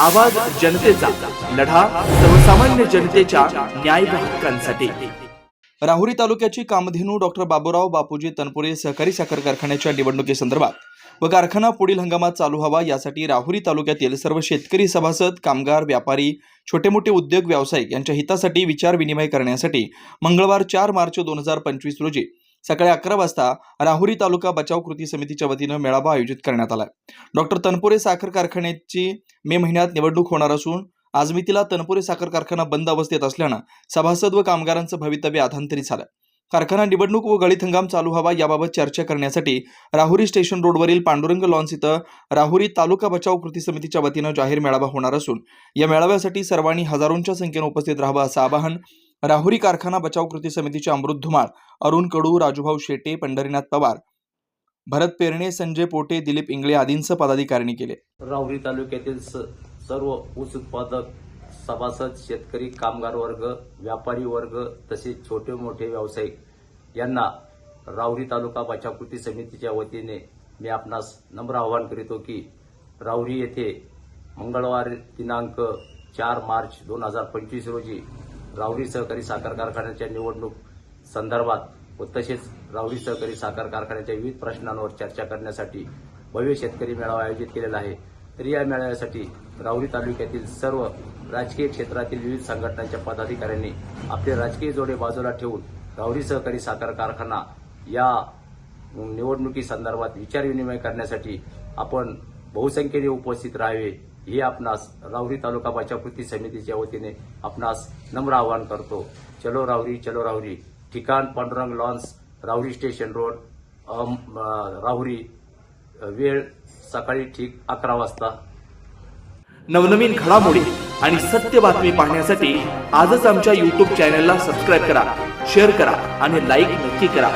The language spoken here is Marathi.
आवाज जनतेचा लढा सर्वसामान्य जनतेच्या न्याय हक्कांसाठी. राहुरी तालुक्याची कामधेनू डॉक्टर बाबूराव बापूजी तनपुरे सहकारी साखर कारखान्याच्या निवडणुकीसंदर्भात व कारखाना पुढील हंगामात चालू व्हावा यासाठी राहुरी तालुक्यातील सर्व शेतकरी सभासद कामगार व्यापारी छोटे मोठे उद्योग व्यावसायिक यांच्या हितासाठी विचार विनिमय करण्यासाठी मंगळवार चार मार्च दोन हजार पंचवीस रोजी सकाळी अकरा वाजता राहुरी तालुका बचाव कृती समितीच्या वतीनं मेळावा आयोजित करण्यात आला डॉक्टर तनपुरे साखर कारखान्याची मे महिन्यात निवडणूक होणार असून आजमितीला तनपुरे साखर कारखाना बंद अवस्थेत असल्यानं सभासद व कामगारांचं भवितव्य अधांतरी झालं. कारखाना निवडणूक व गळीत हंगाम चालू व्हावा याबाबत चर्चा करण्यासाठी राहुरी स्टेशन रोडवरील पांडुरंग लॉन्स इथं राहुरी तालुका बचाव कृती समितीच्या वतीनं जाहीर मेळावा होणार असून या मेळाव्यासाठी सर्वांनी हजारोंच्या संख्येनं उपस्थित राहावं असं आवाहन राहुरी कारखाना बचाव कृती समितीचे अमृत धुमाळ अरुण कडू राजूभाऊ शेटे पंढरीनाथ पवार भरत पेरणे संजय पोटे दिलीप इंगळे आदींसह पदाधिकाऱ्यांनी केले. राहुरी तालुक्यातील स- सर्व ऊस उत्पादक सभासद शेतकरी कामगार वर्ग व्यापारी वर्ग तसेच छोटे मोठे व्यावसायिक यांना राहुरी तालुका बचाव कृती समितीच्या वतीने मी आपणास नम्र आवाहन करीतो की राहुरी येथे मंगळवार दिनांक चार मार्च दोन हजार पंचवीस रोजी राहुरी सहकारी साखर कारखान्याच्या निवडणूक संदर्भात व तसेच रावडी सहकारी साखर कारखान्याच्या विविध प्रश्नांवर चर्चा करण्यासाठी भव्य शेतकरी मेळावा आयोजित केलेला आहे. तर या मेळाव्यासाठी रावरी तालुक्यातील सर्व राजकीय क्षेत्रातील विविध संघटनांच्या पदाधिकाऱ्यांनी आपले राजकीय जोडे बाजूला ठेवून रावरी सहकारी साखर कारखाना या निवडणुकी संदर्भात विचारविनिमय करण्यासाठी आपण बहुसंख्येने उपस्थित राहावे. हे आपणास राहुरी तालुका बचाव कृती समितीच्या वतीने आपणास नम्र आवाहन करतो. चलो राहुरी चलो राहुरी. ठिकाण Pandurang lawns Rahuri station road Rahuri वेळ सकाळी ठीक अकरा वाजता. नवनवीन घडामोडी आणि सत्य बातमी पाहण्यासाठी आजच आमच्या युट्यूब चॅनलला सबस्क्राईब करा शेअर करा आणि लाईक नक्की करा.